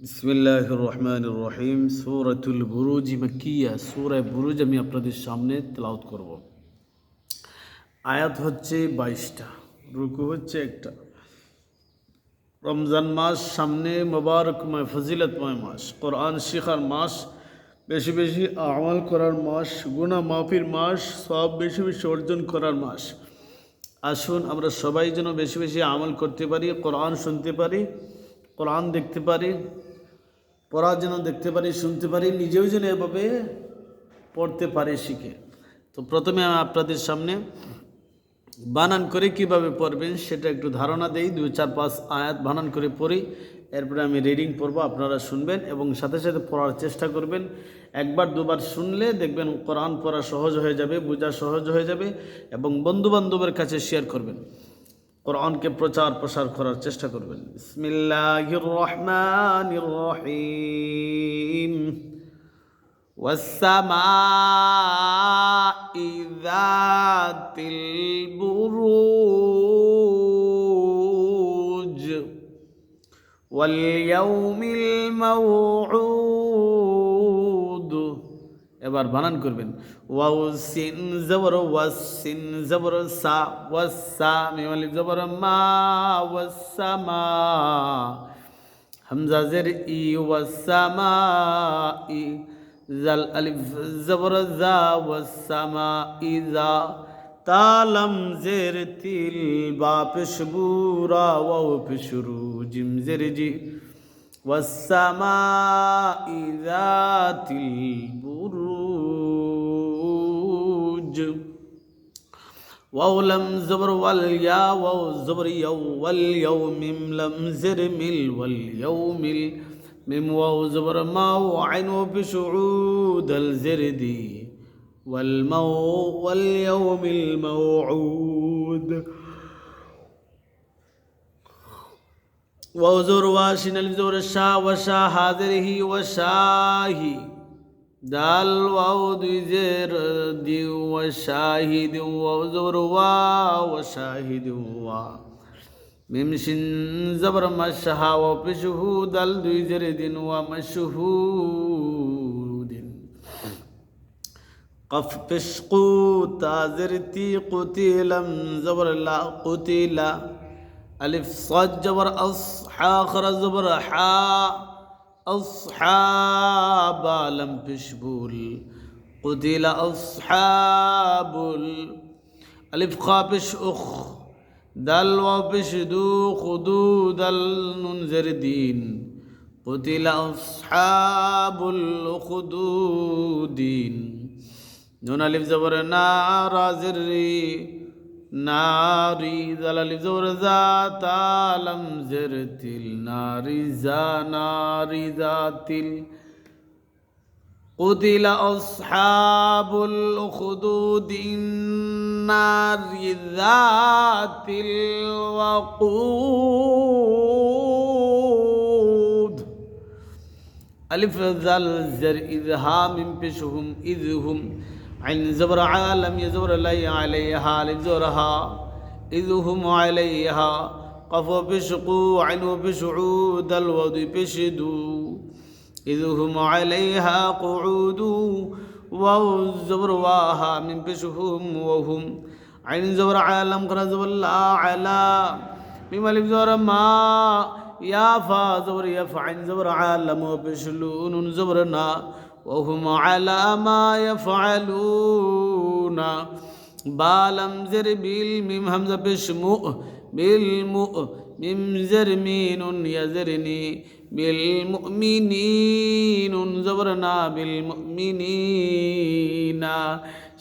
বিসমিল্লাহ রহমান রহিম সৌরাতুল বুরুজ মাকিয়া সৌরায় বুরুজ আমি আপনাদের সামনে তেলাওত করব। আয়াত হচ্ছে বাইশটা, রুকু হচ্ছে একটা। রমজান মাস সামনে মোবারকময় ফজিলতময় মাস। কোরআন শিখার মাস, বেশি বেশি আমল করার মাস গুণা মাফির মাস, সব বেশি বেশি অর্জন করার মাস। আসুন আমরা সবাই যেন বেশি বেশি আমল করতে পারি, কোরআন শুনতে পারি, কোরআন দেখতে পারি পড়া যেন দেখতে পারি, শুনতে পারি, নিজেও যেন এভাবে পড়তে পারি, শিখে। তো প্রথমে আপনাদের সামনে বানান করে কীভাবে পড়বেন সেটা একটু ধারণা দেই, দুই চার পাঁচ আয়াত বানান করে পড়ি, এরপরে আমি রিডিং পড়ব, আপনারা শুনবেন এবং সাথে সাথে পড়ার চেষ্টা করবেন। একবার, দুবার শুনলে দেখবেন কোরআন পড়া সহজ হয়ে যাবে, বোঝা সহজ হয়ে যাবে এবং বন্ধু বান্ধবের কাছে শেয়ার করবেন। কোরআনকে প্রচার প্রসার করার চেষ্টা করবেন বিসমিল্লাহির রহমানির রহিম والسماء ذات البروج واليوم الموعود এবার বানান করবেন ওয়াউ সিন জবর ওয়াসিন জবর সা ওয়াসা মিম আলিফ জবর মা ওয়াসামা হামজা জের ই ওয়াসামা ই জাল আলিফ জবর জা ওয়াসামা ইজা তালম জের তিল বা পেশবুরা ওয়াও পেশরু জিম জের জি والسماء ذات البروج واو لم زبر واليا واو زبر يو واليوم لم زر مل واليوم مم واو زبر ما وعين بشعود الزردي والمو واليوم الموعود. وزور واشن الزور الشا وشا حاضره وشاهي. دال واو زير دي وشاهد وزور وا وشاهد وا. ممشن زبر مشها وبشهود الدويزر دين ومشهود قف بشقو تازرتي قتيلم زبر لا قتيلا ألف صاد جبر أصحى خر زبر حا. أصحاب لم تشبول قتل أصحاب ألف خابش أخ دل وبش دو خدو دل دين قتل أصحاب الأخدودين نون ألف زبر نار ناري زلل زور ذات عالم زرتل ناري زا ناري ذاتل قتل أصحاب الأخدود النار ذات الوقود ألف ذا الزر إذ هام بشهم إذ هم عين زبر عالم يزور لي عليها لزورها إذ هم عليها قفوا بشقوا عنوا بشعود الوض بشدوا إذ هم عليها قعود واو زبر واها من بشهم وهم. عين زبر عالم قرأ زبر لا على بما زبر ما يا فا زبر يفعن زبر عالم وبشلون زبرنا. وهم على ما يفعلون. بالم زر بالميم همزة بشمؤ بالمؤ ميم زر مين يزرني بالمؤمنين زبرنا بالمؤمنين.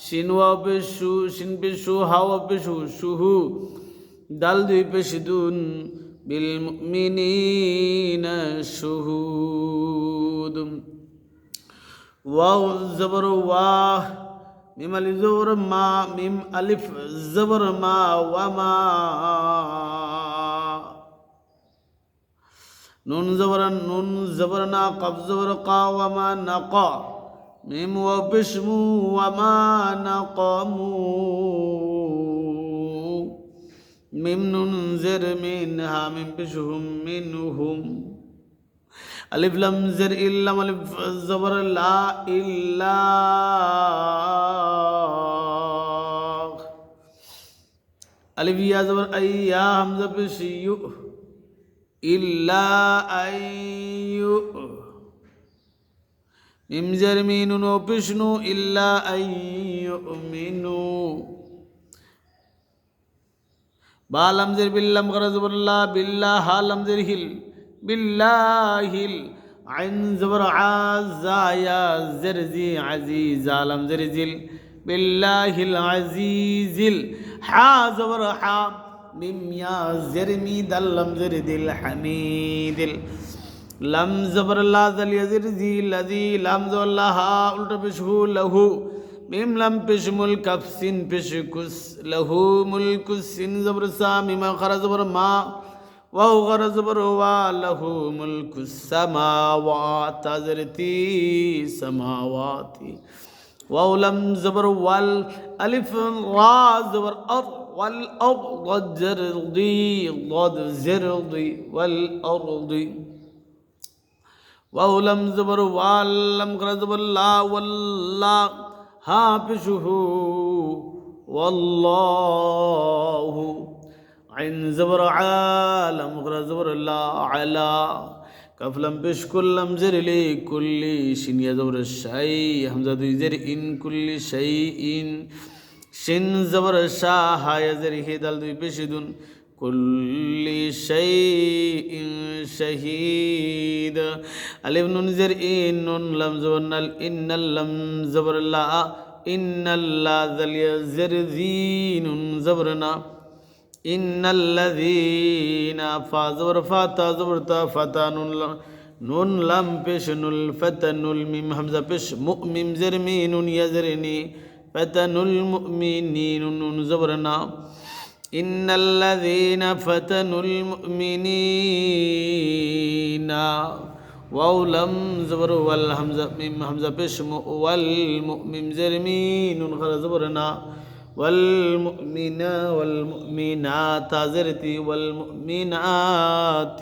شن وبشو شن بشو هوا بشو شهو دل دي بشدون بالمؤمنين شهود. واو زبر واه ميم ألف زبر ما ميم ألف زبر ما وما. نون زبر نون زبر نا قف زبر قا وما نقا. ميم وبشم وما نقموا ميم نون زر منها من بشهم منهم আলিফ লাম জের ইল্লাম, আলিফ জবর লা ইল্লা। আলিফ ইয়া জবর আইয়া হামজা পেশ ইউ, ইল্লা আইয়ু। মিম জের মিনুন ও পিশনু, ইল্লা আইয়ু মিনু। বালাম জের বিল্লাম, গরা জবর লা বিল্লাহ হালাম জের হিল। বিল্লাহিল আইন জবর আজায়া জেরজি আজিজ আলম জেরজিল বিল্লাহিল আজিজিল হা জবর হা মিম ইয়া জেরমি দাল্লাম জেরদিল হামিদিল লাম জবর লা জাল ইয়াজিরজি লাজি লাম জবর হা উল্টা পেশহু লাহু মিম লাম পেশমুল কাফসিন পেশকুস লাহু মুলকুস সিন জবর সা মিমা খারা জবর মা وهو غرز بروا له ملك السماوات حضرتي سماواتی وهو لم زبر والالف را زبر ار والارض الزرضي ضد زرضي والارض وهو لم زبر واللم غرز بلا والله ها بشه والله عين زبر عالم غرا زبر لا على كفلم بش كلم زر لي كل شين يا زبر الشيء. همزة دوي زر إن كل شيء. شين زبر شاه يا زر هدال دوي بشدون كل شيء شهيد. ألف نون زر إن نون لم زبر نل إن لم زبر لا. إن الله ذل زر ذي نون زبرنا إن الذين فازور فاتا فتا نون لم بش نل فتن الميم همزة بش مؤمم زرمي نون يزرني فتن المؤمنين نون زبرنا. إن الذين فتنوا المؤمنين واو لم زبر والهمزة ميم همزة بش والمؤمن زرمي نون خلا زبرنا. والمؤمن والمؤمنات زرتي والمؤمنات.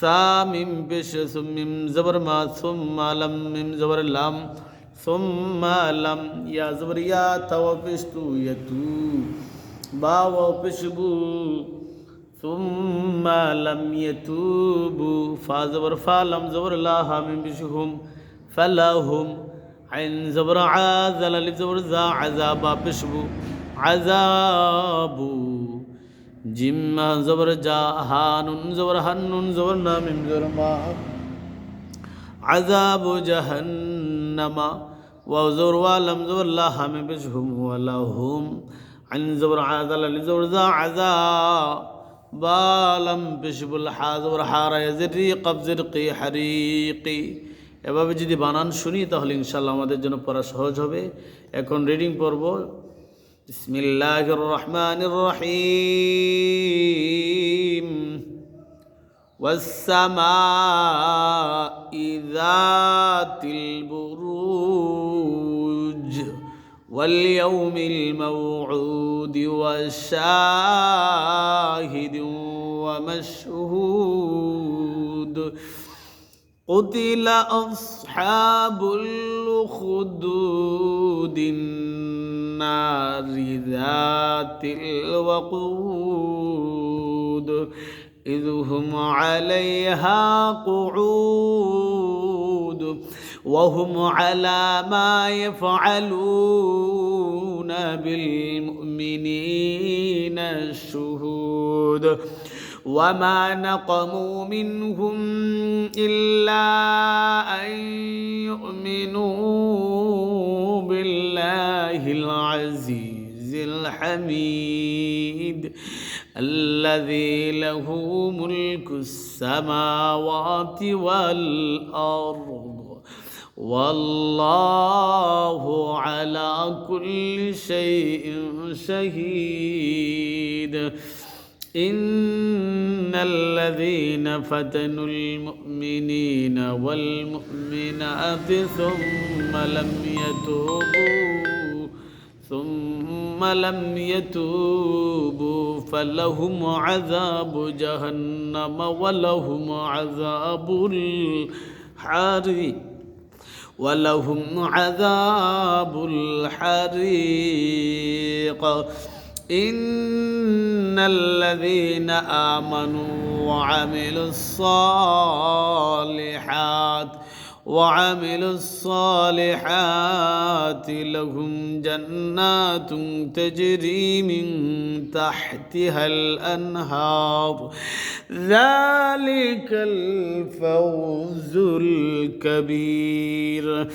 سامم بش سمم زبر ما ثم لم مم زبر لام ثم لم. يا زبر يا توفشتو يتو با وفشبو ثم لم يتوبوا. فازبر فالم زبر لا هم بشهم فلهم عين زبر عاذل لزبر ذا عذابا بشبو عذاب. جم زبر جا هان زبر هن زبر نام زبر ما. عذاب جهنم وزور ولم زبر لا هم بشهم ولهم. عن زبر عاذل لزبر ذا عذاب بالم بشبو الحاذر حار يزري قبض رقي حريقي. এভাবে যদি বানান শুনি তাহলে ইনশাল্লাহ আমাদের জন্য পড়া সহজ হবে এখন রিডিং পড়ব বিসমিল্লাহ রহমান রহিম والسماء ذات البروج واليوم الموعود والشاهد ومشهود قتل أصحاب الأخدود النار ذات الوقود إذ هم عليها قعود وهم على ما يفعلون بالمؤمنين الشهود وما نقموا منهم إلا أن يؤمنوا بالله العزيز الحميد الذي له ملك السماوات والأرض والله على كل شيء شهيد إن الذين فتنوا المؤمنين والمؤمنات ثم لم يتوبوا ثم لم يتوبوا فلهم عذاب جهنم ولهم عذاب الحريق ولهم عذاب الحريق. الذين آمنوا وعملوا الصالحات وعملوا الصالحات لهم جنات تجري من تحتها الأنهار. ذلك الفوز الكبير.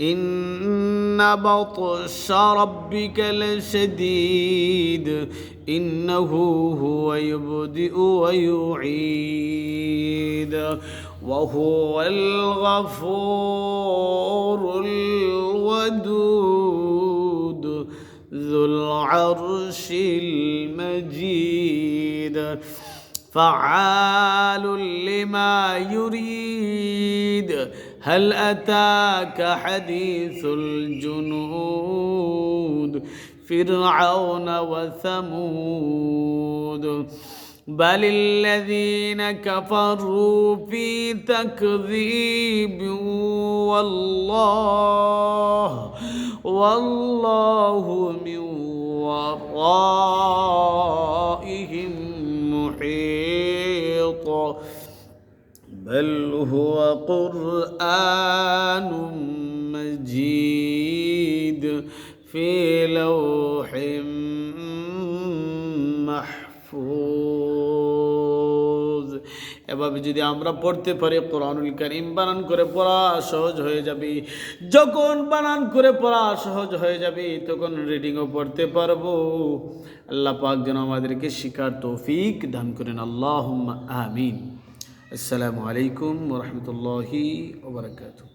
إن بطش ربك لشديد. إنه هو يبدئ ويعيد. وهو الغفور الودود ذو العرش المجيد فعال لما يريد. هل أتاك حديث الجنود؟ فرعون وثمود. بل الذين كفروا في تكذيب والله والله من ورائهم محيط. بل هو قرآن مجيد في لوح محفوظ. এভাবে যদি আমরা পড়তে পারি কোরআনুল করিম, বানান করে পড়া সহজ হয়ে যাবে। যখন বানান করে পড়া সহজ হয়ে যাবে, তখন রিডিংও পড়তে পারব। আল্লাহ পাক যেন আমাদেরকে শিকার তৌফিক দান করেন। আল্লাহ আমিন। আসসালামু আলাইকুম রহমতুল্লাহি ওবরাকাতুহ